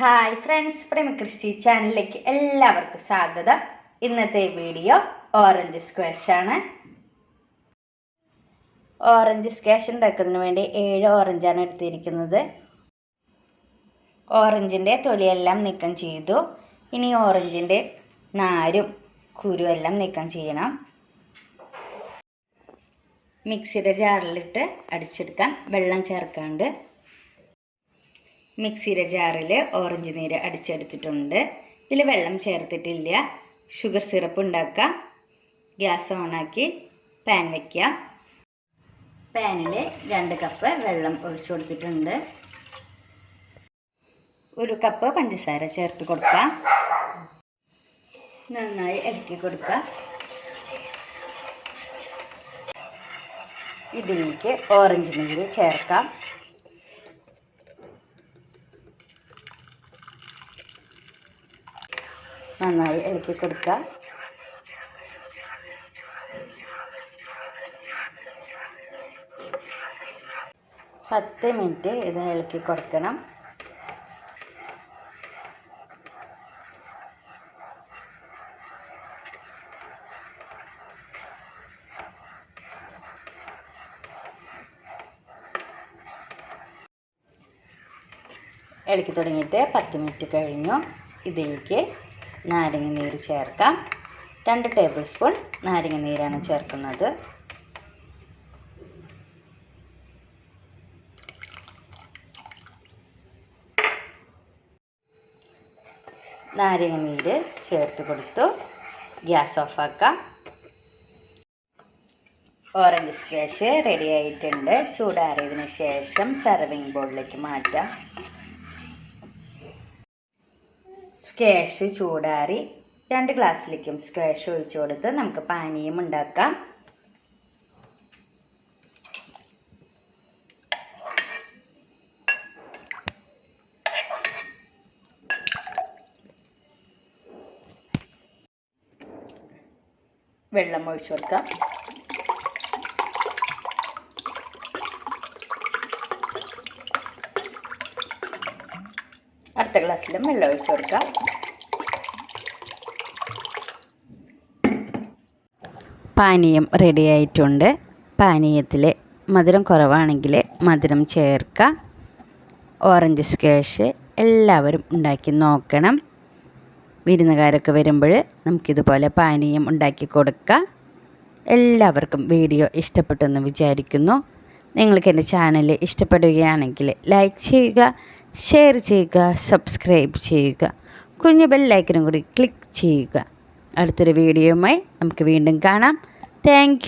Hi friends പ്രേമ Christy ചാനലിലേക്ക് എല്ലാവർക്കും സ്വാഗതം. ഇന്നത്തെ വീഡിയോ ഓറഞ്ച് സ്ക്വാഷ് ആണ്. ഓറഞ്ച് സ്ക്വാഷ് ഉണ്ടാക്കുന്നതിന് വേണ്ടി ഏഴ് ഓറഞ്ചാണ് എടുത്തിരിക്കുന്നത്. ഓറഞ്ചിന്റെ തൊലിയെല്ലാം നീക്കം ചെയ്തു. ഇനി ഓറഞ്ചിന്റെ നാരും കുരുവെല്ലാം നീക്കം ചെയ്യണം. മിക്സിയുടെ ജാറിലിട്ട് അടിച്ചെടുക്കാം. വെള്ളം ചേർക്കാണ്ട്. മിക്സിയുടെ ജാറിൽ ഓറഞ്ച് നീര് അടിച്ചെടുത്തിട്ടുണ്ട്. ഇതിൽ വെള്ളം ചേർത്തിട്ടില്ല. ഷുഗർ സിറപ്പ് ഉണ്ടാക്കാം ഗ്യാസ് ഓണാക്കി പാൻ വയ്ക്കാം പാനിൽ രണ്ട് കപ്പ് വെള്ളം ഒഴിച്ചു കൊടുത്തിട്ടുണ്ട്. ഒരു കപ്പ് പഞ്ചസാര ചേർത്ത് കൊടുക്കാം നന്നായി ഇളക്കി കൊടുക്കാം ഇതിലേക്ക് ഓറഞ്ച് നീര് ചേർക്കാം. നന്നായി ഇളക്കി കൊടുക്കുക. പത്ത് മിനിറ്റ് ഇത് ഇളക്കി കൊടുക്കണം. ഇളക്കി തുടങ്ങിയിട്ട് പത്ത് മിനിറ്റ് കഴിഞ്ഞു. ഇതിലേക്ക് നാരങ്ങ നീര് ചേർക്കാം. രണ്ട് ടേബിൾ സ്പൂൺ നാരങ്ങ നീരാണ് ചേർക്കുന്നത്. നാരങ്ങ നീര് ചേർത്ത് കൊടുത്തു. ഗ്യാസ് ഓഫാക്കാം. ഓറഞ്ച് സ്ക്വാഷ് റെഡി ആയിട്ടുണ്ട്. ചൂടാറിയതിന് ശേഷം സർവിങ് ബോളിലേക്ക് മാറ്റാം. സ്ക്വാഷ് ചൂടാറി രണ്ട് ഗ്ലാസ്സിലേക്കും സ്ക്വാഷ് ഒഴിച്ചു കൊടുത്ത് നമുക്ക് പാനീയം ഉണ്ടാക്കാം. വെള്ളം ഒഴിച്ചു കൊടുക്കാം. അടുത്ത ഗ്ലാസ്സിലും വെള്ളം ഒഴിച്ച് കൊടുക്കാം. പാനീയം റെഡി ആയിട്ടുണ്ട്. പാനീയത്തിൽ മധുരം കുറവാണെങ്കിൽ മധുരം ചേർക്കുക. ഓറഞ്ച് സ്ക്വാഷ് എല്ലാവരും ഉണ്ടാക്കി നോക്കണം. വിരുന്നുകാരൊക്കെ വരുമ്പോൾ നമുക്കിതുപോലെ പാനീയം ഉണ്ടാക്കി കൊടുക്കാം. എല്ലാവർക്കും വീഡിയോ ഇഷ്ടപ്പെട്ടെന്ന് വിചാരിക്കുന്നു. നിങ്ങൾക്ക് എന്റെ ചാനൽ ഇഷ്ടപ്പെടുകയാണെങ്കിൽ ലൈക്ക് ചെയ്യുക ഷെയർ ചെയ്യുക സബ്സ്ക്രൈബ് ചെയ്യുക. കുഞ്ഞു ബെല്ലൈക്കനും കൂടി ക്ലിക്ക് ചെയ്യുക. അടുത്തൊരു വീഡിയോയുമായി നമുക്ക് വീണ്ടും കാണാം. താങ്ക്